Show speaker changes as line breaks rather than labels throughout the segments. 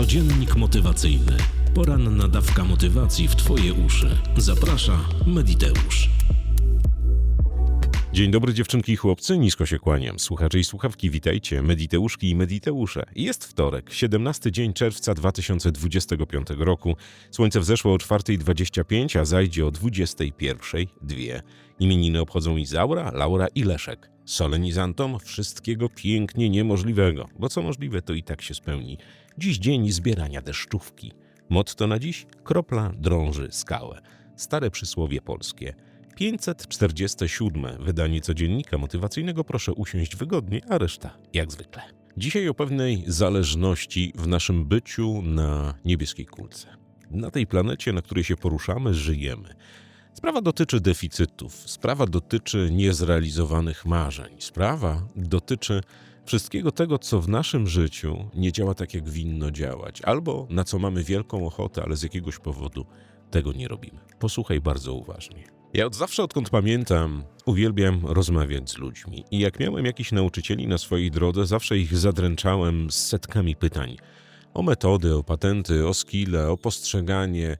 Codziennik motywacyjny. Poranna dawka motywacji w Twoje uszy. Zaprasza Mediteusz.
Dzień dobry dziewczynki i chłopcy, nisko się kłaniam. Słuchacze i słuchawki, witajcie, Mediteuszki i Mediteusze. Jest wtorek, 17 dzień czerwca 2025 roku. Słońce wzeszło o 4.25, a zajdzie o 21.02. Imieniny obchodzą Izaura, Laura i Leszek. Solenizantom wszystkiego pięknie niemożliwego, bo co możliwe to i tak się spełni. Dziś dzień zbierania deszczówki. Motto na dziś? Kropla drąży skałę. Stare przysłowie polskie. 547. Wydanie codziennika motywacyjnego proszę usiąść wygodnie, a reszta jak zwykle. Dzisiaj o pewnej zależności w naszym byciu na niebieskiej kulce. Na tej planecie, na której się poruszamy, żyjemy. Sprawa dotyczy deficytów, sprawa dotyczy niezrealizowanych marzeń, sprawa dotyczy wszystkiego tego, co w naszym życiu nie działa tak, jak winno działać, albo na co mamy wielką ochotę, ale z jakiegoś powodu tego nie robimy. Posłuchaj bardzo uważnie. Ja od zawsze, odkąd pamiętam, uwielbiam rozmawiać z ludźmi. I jak miałem jakichś nauczycieli na swojej drodze, zawsze ich zadręczałem z setkami pytań. O metody, o patenty, o skille, o postrzeganie,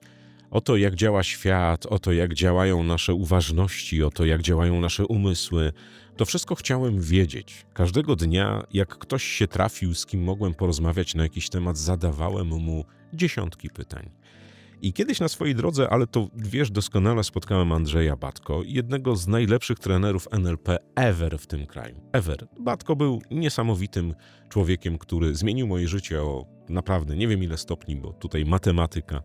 o to, jak działa świat, o to, jak działają nasze uważności, o to, jak działają nasze umysły. To wszystko chciałem wiedzieć. Każdego dnia, jak ktoś się trafił, z kim mogłem porozmawiać na jakiś temat, zadawałem mu dziesiątki pytań. I kiedyś na swojej drodze, ale to wiesz doskonale, spotkałem Andrzeja Batko, jednego z najlepszych trenerów NLP ever w tym kraju. Ever. Batko był niesamowitym człowiekiem, który zmienił moje życie o naprawdę nie wiem ile stopni, bo tutaj matematyka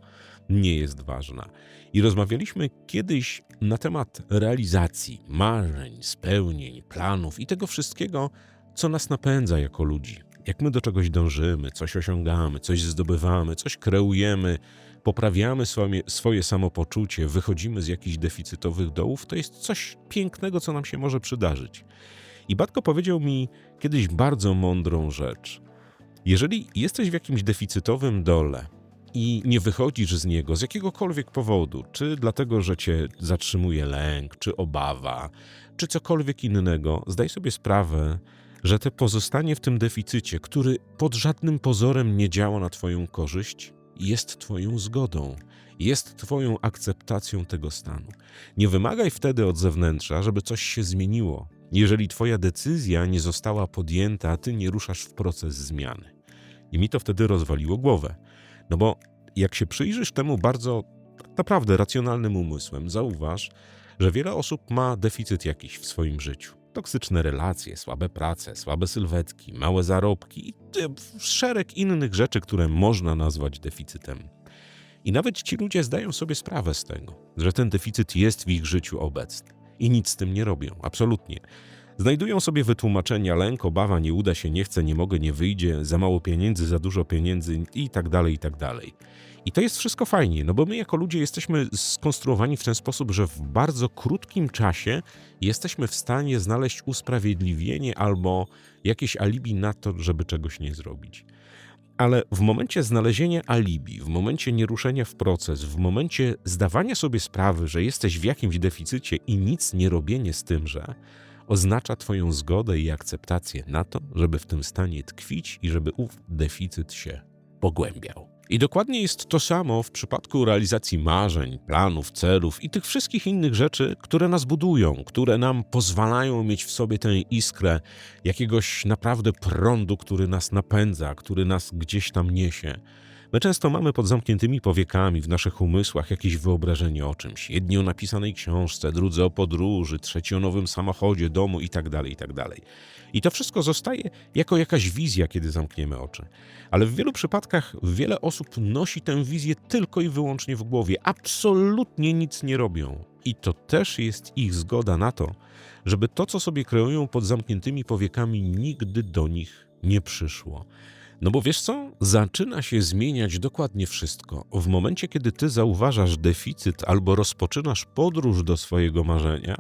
nie jest ważna. I rozmawialiśmy kiedyś na temat realizacji, marzeń, spełnień, planów i tego wszystkiego, co nas napędza jako ludzi. Jak my do czegoś dążymy, coś osiągamy, coś zdobywamy, coś kreujemy, poprawiamy swoje, swoje samopoczucie, wychodzimy z jakichś deficytowych dołów, to jest coś pięknego, co nam się może przydarzyć. I Batko powiedział mi kiedyś bardzo mądrą rzecz. Jeżeli jesteś w jakimś deficytowym dole i nie wychodzisz z niego z jakiegokolwiek powodu, czy dlatego, że cię zatrzymuje lęk, czy obawa, czy cokolwiek innego, zdaj sobie sprawę, że te pozostanie w tym deficycie, który pod żadnym pozorem nie działa na Twoją korzyść, jest Twoją zgodą, jest Twoją akceptacją tego stanu. Nie wymagaj wtedy od zewnętrza, żeby coś się zmieniło, jeżeli Twoja decyzja nie została podjęta, a Ty nie ruszasz w proces zmiany. I mi to wtedy rozwaliło głowę. No bo jak się przyjrzysz temu bardzo naprawdę racjonalnym umysłem, zauważ, że wiele osób ma deficyt jakiś w swoim życiu. Toksyczne relacje, słabe prace, słabe sylwetki, małe zarobki i szereg innych rzeczy, które można nazwać deficytem. I nawet ci ludzie zdają sobie sprawę z tego, że ten deficyt jest w ich życiu obecny i nic z tym nie robią, absolutnie. Znajdują sobie wytłumaczenia lęk, obawa, nie uda się, nie chcę, nie mogę, nie wyjdzie, za mało pieniędzy, za dużo pieniędzy i tak dalej, i tak dalej. I to jest wszystko fajnie, no bo my jako ludzie jesteśmy skonstruowani w ten sposób, że w bardzo krótkim czasie jesteśmy w stanie znaleźć usprawiedliwienie albo jakieś alibi na to, żeby czegoś nie zrobić. Ale w momencie znalezienia alibi, w momencie nieruszenia w proces, w momencie zdawania sobie sprawy, że jesteś w jakimś deficycie i nic nie robienie z tymże, oznacza Twoją zgodę i akceptację na to, żeby w tym stanie tkwić i żeby ów deficyt się pogłębiał. I dokładnie jest to samo w przypadku realizacji marzeń, planów, celów i tych wszystkich innych rzeczy, które nas budują, które nam pozwalają mieć w sobie tę iskrę jakiegoś naprawdę prądu, który nas napędza, który nas gdzieś tam niesie. My często mamy pod zamkniętymi powiekami w naszych umysłach jakieś wyobrażenie o czymś. Jedni o napisanej książce, drudzy o podróży, trzeci o nowym samochodzie, domu itd., tak itd. Tak I to wszystko zostaje jako jakaś wizja, kiedy zamkniemy oczy. Ale w wielu przypadkach wiele osób nosi tę wizję tylko i wyłącznie w głowie. Absolutnie nic nie robią. I to też jest ich zgoda na to, żeby to, co sobie kreują pod zamkniętymi powiekami, nigdy do nich nie przyszło. No bo wiesz co? Zaczyna się zmieniać dokładnie wszystko. W momencie, kiedy ty zauważasz deficyt albo rozpoczynasz podróż do swojego marzenia,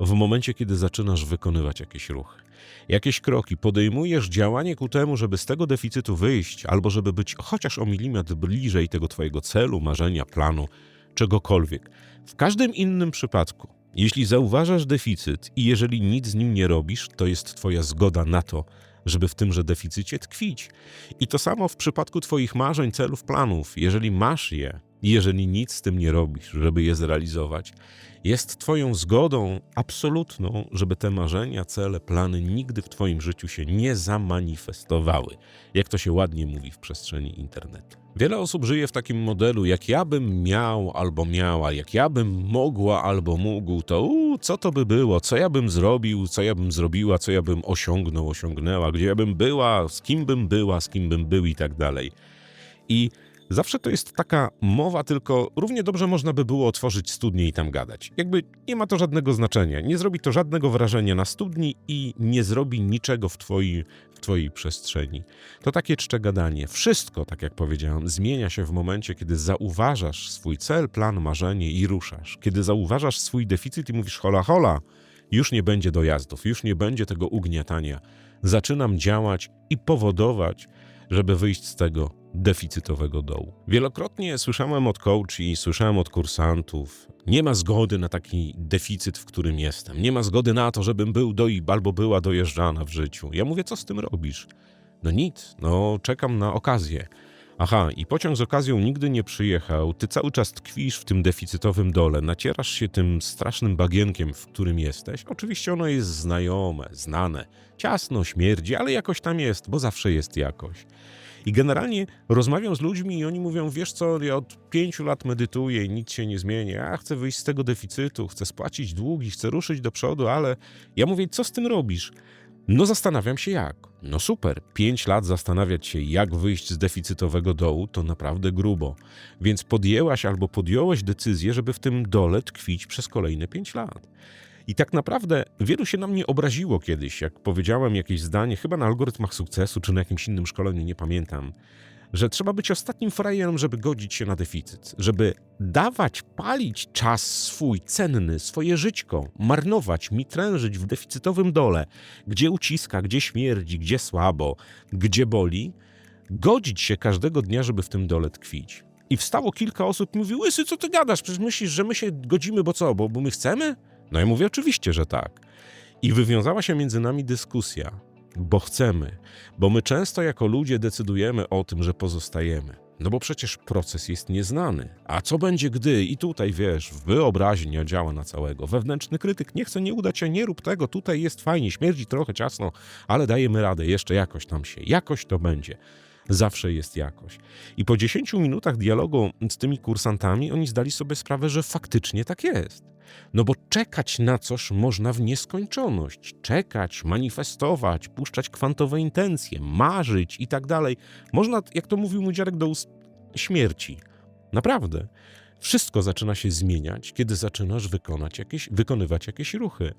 w momencie, kiedy zaczynasz wykonywać jakieś ruchy, jakieś kroki, podejmujesz działanie ku temu, żeby z tego deficytu wyjść, albo żeby być chociaż o milimetr bliżej tego twojego celu, marzenia, planu, czegokolwiek. W każdym innym przypadku, jeśli zauważasz deficyt i jeżeli nic z nim nie robisz, to jest twoja zgoda na to, żeby w tymże deficycie tkwić. I to samo w przypadku Twoich marzeń, celów, planów. Jeżeli masz je, jeżeli nic z tym nie robisz, żeby je zrealizować, jest Twoją zgodą absolutną, żeby te marzenia, cele, plany nigdy w Twoim życiu się nie zamanifestowały, jak to się ładnie mówi w przestrzeni internetu. Wiele osób żyje w takim modelu, jak ja bym miał albo miała, jak ja bym mogła albo mógł, to uu, co to by było, co ja bym zrobił, co ja bym zrobiła, co ja bym osiągnął, osiągnęła, gdzie ja bym była, z kim bym była, z kim bym był? I tak dalej. I Zawsze to jest taka mowa, tylko równie dobrze można by było otworzyć studnię i tam gadać. Jakby nie ma to żadnego znaczenia, nie zrobi to żadnego wrażenia na studni i nie zrobi niczego w twojej, w twojej przestrzeni. To takie czcze gadanie. Wszystko, tak jak powiedziałem, zmienia się w momencie, kiedy zauważasz swój cel, plan, marzenie i ruszasz. Kiedy zauważasz swój deficyt i mówisz hola hola, już nie będzie dojazdów, już nie będzie tego ugniatania. Zaczynam działać i powodować, żeby wyjść z tego deficytowego dołu. Wielokrotnie słyszałem od coachi, słyszałem od kursantów, nie ma zgody na taki deficyt, w którym jestem. Nie ma zgody na to, żebym był do albo była dojeżdżana w życiu. Ja mówię, co z tym robisz? No nic, no czekam na okazję. Aha, i pociąg z okazją nigdy nie przyjechał, ty cały czas tkwisz w tym deficytowym dole, nacierasz się tym strasznym bagienkiem, w którym jesteś. Oczywiście ono jest znajome, znane, ciasno, śmierdzi, ale jakoś tam jest, bo zawsze jest jakoś. I generalnie rozmawiam z ludźmi i oni mówią, wiesz co, ja od pięciu lat medytuję i nic się nie zmieni, ja chcę wyjść z tego deficytu, chcę spłacić długi, chcę ruszyć do przodu, ale ja mówię, co z tym robisz? No zastanawiam się jak. No super, pięć lat zastanawiać się, jak wyjść z deficytowego dołu, to naprawdę grubo. Więc podjęłaś albo podjąłeś decyzję, żeby w tym dole tkwić przez kolejne pięć lat. I tak naprawdę wielu się na mnie obraziło kiedyś, jak powiedziałem jakieś zdanie, chyba na algorytmach sukcesu, czy na jakimś innym szkoleniu, nie pamiętam, że trzeba być ostatnim frajerem, żeby godzić się na deficyt, żeby dawać, palić czas swój, cenny, swoje żyćko, marnować, mitrężyć w deficytowym dole, gdzie uciska, gdzie śmierdzi, gdzie słabo, gdzie boli, godzić się każdego dnia, żeby w tym dole tkwić. I wstało kilka osób i mówi, Łysy, co ty gadasz? Przecież myślisz, że my się godzimy, bo co, bo, bo my chcemy? No ja mówię, oczywiście, że tak. I wywiązała się między nami dyskusja, bo chcemy, bo my często jako ludzie decydujemy o tym, że pozostajemy. No bo przecież proces jest nieznany. A co będzie gdy? I tutaj wiesz, wyobraźnia działa na całego. Wewnętrzny krytyk nie chce, nie uda się, nie rób tego, tutaj jest fajnie, śmierdzi trochę ciasno, ale dajemy radę, jeszcze jakoś tam się, jakoś to będzie. Zawsze jest jakoś. I po 10 minutach dialogu z tymi kursantami oni zdali sobie sprawę, że faktycznie tak jest. No bo czekać na coś można w nieskończoność. Czekać, manifestować, puszczać kwantowe intencje, marzyć i tak dalej. Można, jak to mówił mój dziadek, do śmierci. Naprawdę. Wszystko zaczyna się zmieniać, kiedy zaczynasz wykonać jakieś, wykonywać jakieś ruchy.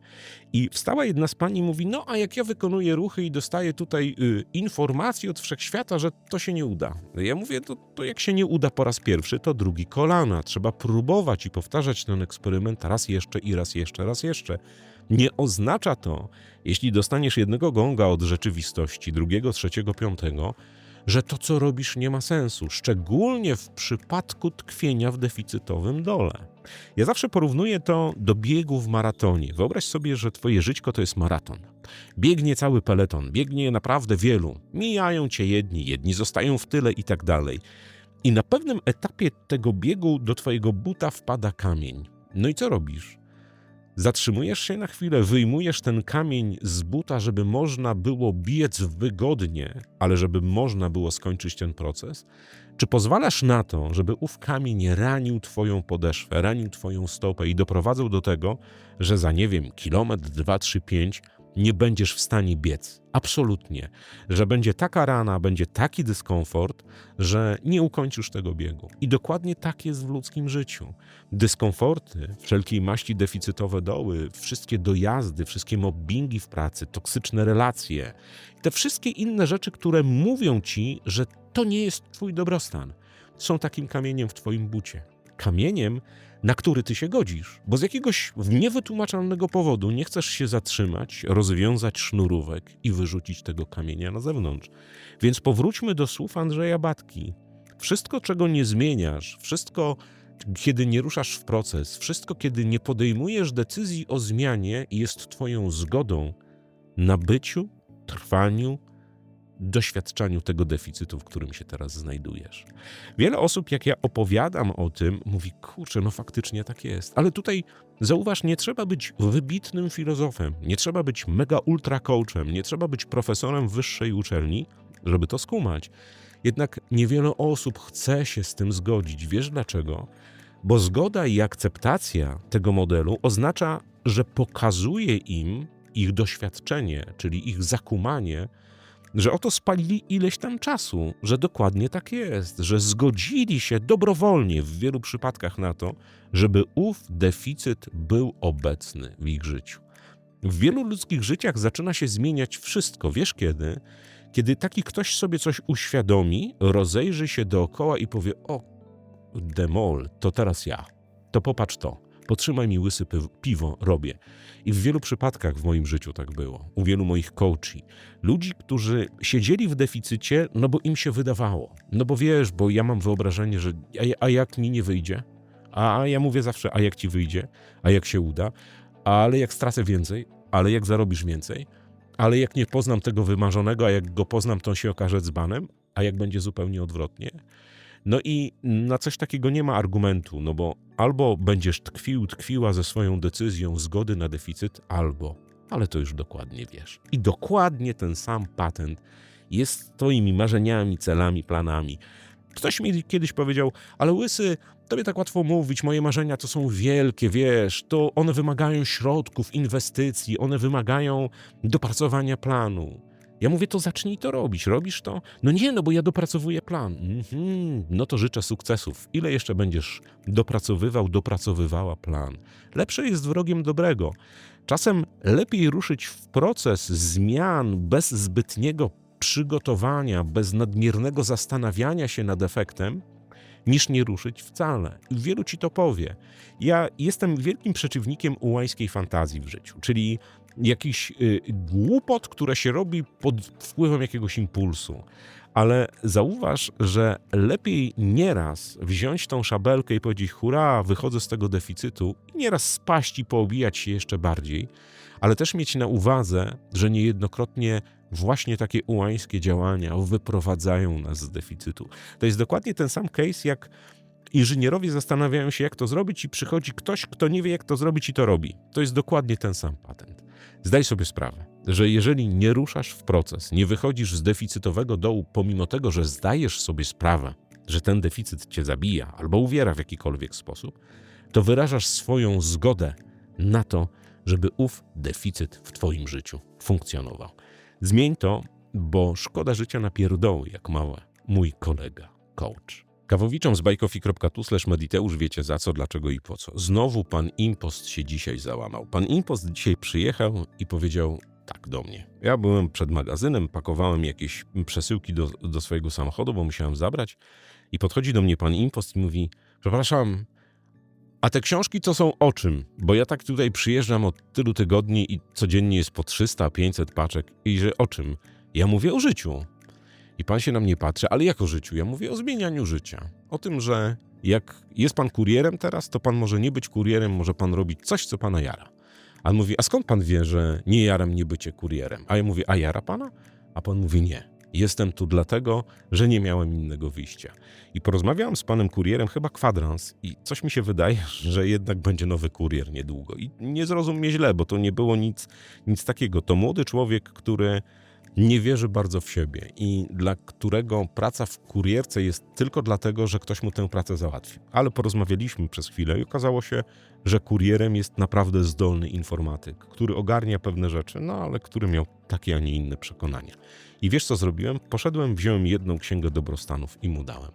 I wstała jedna z pani i mówi: No, a jak ja wykonuję ruchy i dostaję tutaj y, informacji od wszechświata, że to się nie uda. Ja mówię: to, to jak się nie uda po raz pierwszy, to drugi kolana. Trzeba próbować i powtarzać ten eksperyment raz jeszcze i raz jeszcze, raz jeszcze. Nie oznacza to, jeśli dostaniesz jednego gonga od rzeczywistości, drugiego, trzeciego, piątego, że to, co robisz, nie ma sensu, szczególnie w przypadku tkwienia w deficytowym dole. Ja zawsze porównuję to do biegu w maratonie. Wyobraź sobie, że twoje żyćko to jest maraton. Biegnie cały peleton, biegnie naprawdę wielu. Mijają cię jedni, jedni zostają w tyle i tak dalej. I na pewnym etapie tego biegu do twojego buta wpada kamień. No i co robisz? Zatrzymujesz się na chwilę, wyjmujesz ten kamień z buta, żeby można było biec wygodnie, ale żeby można było skończyć ten proces? Czy pozwalasz na to, żeby ów kamień ranił twoją podeszwę, ranił twoją stopę i doprowadzał do tego, że za nie wiem, kilometr, dwa, trzy, pięć nie będziesz w stanie biec. Absolutnie. Że będzie taka rana, będzie taki dyskomfort, że nie ukończysz tego biegu. I dokładnie tak jest w ludzkim życiu. Dyskomforty, wszelkiej maści deficytowe doły, wszystkie dojazdy, wszystkie mobbingi w pracy, toksyczne relacje, te wszystkie inne rzeczy, które mówią ci, że to nie jest twój dobrostan, są takim kamieniem w twoim bucie. Kamieniem, na który ty się godzisz, bo z jakiegoś niewytłumaczalnego powodu nie chcesz się zatrzymać, rozwiązać sznurówek i wyrzucić tego kamienia na zewnątrz. Więc powróćmy do słów Andrzeja Batki. Wszystko, czego nie zmieniasz, wszystko, kiedy nie ruszasz w proces, wszystko, kiedy nie podejmujesz decyzji o zmianie jest Twoją zgodą na byciu, trwaniu, doświadczaniu tego deficytu, w którym się teraz znajdujesz. Wiele osób, jak ja opowiadam o tym, mówi: Kurczę, no faktycznie tak jest. Ale tutaj zauważ, nie trzeba być wybitnym filozofem, nie trzeba być mega ultra coachem, nie trzeba być profesorem wyższej uczelni, żeby to skumać. Jednak niewiele osób chce się z tym zgodzić. Wiesz dlaczego? Bo zgoda i akceptacja tego modelu oznacza, że pokazuje im ich doświadczenie, czyli ich zakumanie, że oto spalili ileś tam czasu, że dokładnie tak jest, że zgodzili się dobrowolnie w wielu przypadkach na to, żeby ów deficyt był obecny w ich życiu. W wielu ludzkich życiach zaczyna się zmieniać wszystko. Wiesz kiedy? Kiedy taki ktoś sobie coś uświadomi, rozejrzy się dookoła i powie: O, demol, to teraz ja. To popatrz to. Potrzymaj mi łysy pi- piwo, robię. I w wielu przypadkach w moim życiu tak było. U wielu moich coachi. Ludzi, którzy siedzieli w deficycie, no bo im się wydawało. No bo wiesz, bo ja mam wyobrażenie, że a, a jak mi nie wyjdzie? A ja mówię zawsze, a jak ci wyjdzie? A jak się uda? Ale jak stracę więcej? Ale jak zarobisz więcej? Ale jak nie poznam tego wymarzonego, a jak go poznam, to on się okaże dzbanem? A jak będzie zupełnie odwrotnie? No i na coś takiego nie ma argumentu, no bo albo będziesz tkwił, tkwiła ze swoją decyzją zgody na deficyt, albo, ale to już dokładnie wiesz. I dokładnie ten sam patent jest twoimi marzeniami, celami, planami. Ktoś mi kiedyś powiedział, ale łysy, tobie tak łatwo mówić, moje marzenia to są wielkie, wiesz, to one wymagają środków, inwestycji, one wymagają dopracowania planu. Ja mówię, to zacznij to robić. Robisz to? No nie, no bo ja dopracowuję plan. Mhm, no to życzę sukcesów. Ile jeszcze będziesz dopracowywał, dopracowywała plan? Lepsze jest wrogiem dobrego. Czasem lepiej ruszyć w proces zmian bez zbytniego przygotowania, bez nadmiernego zastanawiania się nad efektem, niż nie ruszyć wcale. Wielu ci to powie. Ja jestem wielkim przeciwnikiem ułańskiej fantazji w życiu, czyli jakiś y, głupot, które się robi pod wpływem jakiegoś impulsu. Ale zauważ, że lepiej nieraz wziąć tą szabelkę i powiedzieć: Hurra, wychodzę z tego deficytu, i nieraz spaść i poobijać się jeszcze bardziej, ale też mieć na uwadze, że niejednokrotnie właśnie takie ułańskie działania wyprowadzają nas z deficytu. To jest dokładnie ten sam case, jak inżynierowie zastanawiają się, jak to zrobić, i przychodzi ktoś, kto nie wie, jak to zrobić, i to robi. To jest dokładnie ten sam patent. Zdaj sobie sprawę, że jeżeli nie ruszasz w proces, nie wychodzisz z deficytowego dołu, pomimo tego, że zdajesz sobie sprawę, że ten deficyt cię zabija albo uwiera w jakikolwiek sposób, to wyrażasz swoją zgodę na to, żeby ów deficyt w twoim życiu funkcjonował. Zmień to, bo szkoda życia na pierdoły, jak mała mój kolega, coach. Kawowiczom z bajkofi.tu slash mediteusz wiecie za co, dlaczego i po co. Znowu pan Impost się dzisiaj załamał. Pan Impost dzisiaj przyjechał i powiedział tak do mnie. Ja byłem przed magazynem, pakowałem jakieś przesyłki do, do swojego samochodu, bo musiałem zabrać i podchodzi do mnie pan Impost i mówi przepraszam, a te książki to są o czym? Bo ja tak tutaj przyjeżdżam od tylu tygodni i codziennie jest po 300-500 paczek i że o czym? Ja mówię o życiu. I pan się na mnie patrzy, ale jak o życiu? Ja mówię o zmienianiu życia. O tym, że jak jest pan kurierem teraz, to pan może nie być kurierem, może pan robić coś, co pana jara. A on mówi, a skąd pan wie, że nie jara mnie bycie kurierem? A ja mówię, a jara pana? A pan mówi, nie. Jestem tu dlatego, że nie miałem innego wyjścia. I porozmawiałem z panem kurierem, chyba kwadrans, i coś mi się wydaje, że jednak będzie nowy kurier niedługo. I nie zrozum mnie źle, bo to nie było nic, nic takiego. To młody człowiek, który nie wierzy bardzo w siebie i dla którego praca w kurierce jest tylko dlatego, że ktoś mu tę pracę załatwił. Ale porozmawialiśmy przez chwilę i okazało się, że kurierem jest naprawdę zdolny informatyk, który ogarnia pewne rzeczy, no ale który miał takie, a nie inne przekonania. I wiesz co zrobiłem? Poszedłem, wziąłem jedną księgę dobrostanów i mu dałem.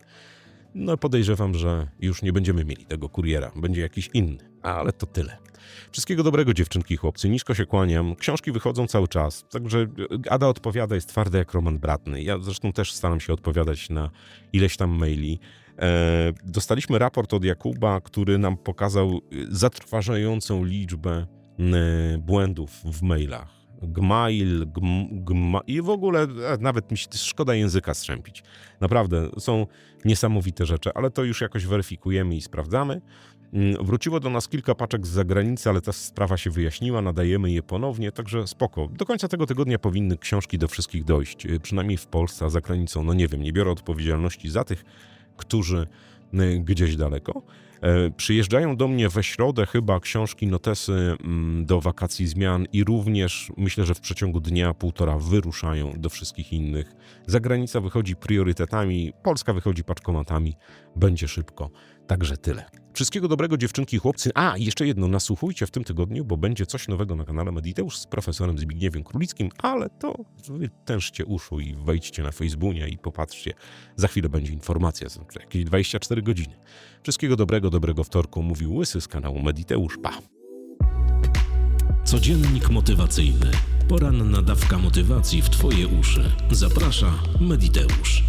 No podejrzewam, że już nie będziemy mieli tego kuriera, będzie jakiś inny, ale to tyle. Wszystkiego dobrego dziewczynki i chłopcy, nisko się kłaniam, książki wychodzą cały czas, także Ada odpowiada, jest twarda jak Roman Bratny. Ja zresztą też staram się odpowiadać na ileś tam maili. E, dostaliśmy raport od Jakuba, który nam pokazał zatrważającą liczbę e, błędów w mailach. Gmail, gm, gma, i w ogóle e, nawet mi się szkoda języka strzępić. Naprawdę, są niesamowite rzeczy, ale to już jakoś weryfikujemy i sprawdzamy. Mm, Wróciło do nas kilka paczek z zagranicy, ale ta sprawa się wyjaśniła, nadajemy je ponownie, także spoko. Do końca tego tygodnia powinny książki do wszystkich dojść, y, przynajmniej w Polsce, a za granicą, no nie wiem, nie biorę odpowiedzialności za tych, którzy y, gdzieś daleko. E, Przyjeżdżają do mnie we środę chyba książki, notesy mm, do wakacji zmian i również myślę, że w przeciągu dnia, półtora wyruszają do wszystkich innych. Zagranica wychodzi priorytetami, Polska wychodzi paczkomatami. Będzie szybko. Także tyle. Wszystkiego dobrego dziewczynki i chłopcy. A, jeszcze jedno, nasłuchujcie w tym tygodniu, bo będzie coś nowego na kanale Mediteusz z profesorem Zbigniewem Królickim, ale to tężcie uszu i wejdźcie na Facebooka i popatrzcie. Za chwilę będzie informacja, jakieś 24 godziny. Wszystkiego dobrego, dobrego wtorku, mówił Łysy z kanału Mediteusz. Pa!
Codziennik motywacyjny. Poranna dawka motywacji w Twoje uszy. Zaprasza Mediteusz.